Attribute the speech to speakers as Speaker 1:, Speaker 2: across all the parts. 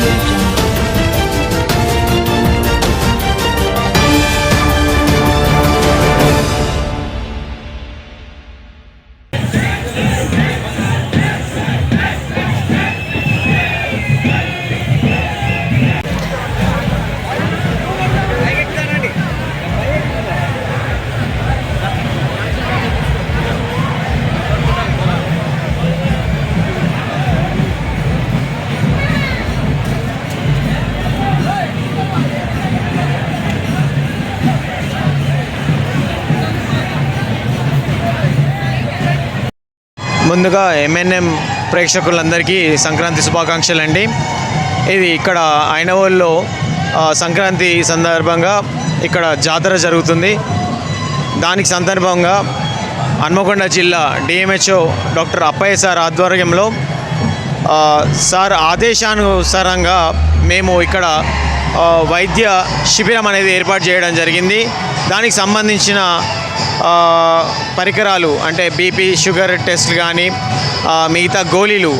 Speaker 1: Thank you. ముందుగా M&M ప్రేక్షకులందరికీ సంక్రాంతి శుభాకాంక్షలు అండి. ఇది ఇక్కడ ఐనవోల్లో సంక్రాంతి సందర్భంగా ఇక్కడ జాతర జరుగుతుంది. దానికి సందర్భంగా హన్మకొండ జిల్లా డిఎంహెచ్ఓ డాక్టర్ అప్పయ్య సార్ ఆధ్వర్యంలో సార్ ఆదేశానుసారంగా మేము ఇక్కడ వైద్య శిబిరం అనేది ఏర్పాటు చేయడం జరిగింది. దానికి సంబంధించిన పరికరాలు అంటే బీపీ షుగర్ టెస్ట్ కానీ మిగతా గోళీలు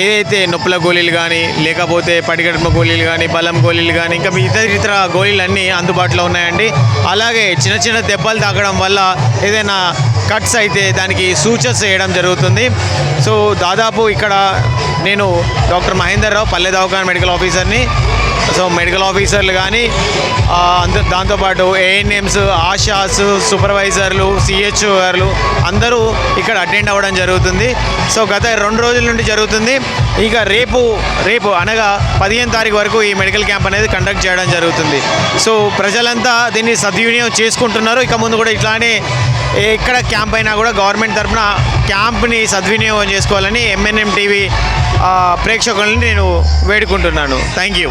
Speaker 1: ఏదైతే నొప్పుల గోళీలు కానీ లేకపోతే పడిగడుపు గోళీలు కానీ బలం గోళీలు కానీ ఇంకా ఇతర ఇతర గోళీలు అన్నీ అందుబాటులో ఉన్నాయండి. అలాగే చిన్న చిన్న దెబ్బలు తాగడం వల్ల ఏదైనా కట్స్ అయితే దానికి సూచర్స్ వేయడం జరుగుతుంది. సో దాదాపు ఇక్కడ నేను డాక్టర్ మహేందర్ రావు పల్లె దవాఖాన మెడికల్ ఆఫీసర్ని సో మెడికల్ ఆఫీసర్లు కానీ అంత దాంతోపాటు ఏఎన్ఎంస్ ఆశాస్ సూపర్వైజర్లు సిహెచ్ఓ గారు అందరూ ఇక్కడ అటెండ్ అవ్వడం జరుగుతుంది. సో గత రెండు రోజుల నుండి జరుగుతుంది. ఇక రేపు రేపు అనగా పదిహేను తారీఖు వరకు ఈ మెడికల్ క్యాంప్ అనేది కండక్ట్ చేయడం జరుగుతుంది. సో ప్రజలంతా దీన్ని సద్వినియోగం చేసుకుంటున్నారు. ఇక ముందు కూడా ఇట్లానే ఎక్కడ క్యాంప్ అయినా కూడా గవర్నమెంట్ తరఫున క్యాంప్ని సద్వినియోగం చేసుకోవాలని ఎంఎన్ఎం టీవీ ప్రేక్షకులని నేను వేడుకుంటున్నాను. Thank you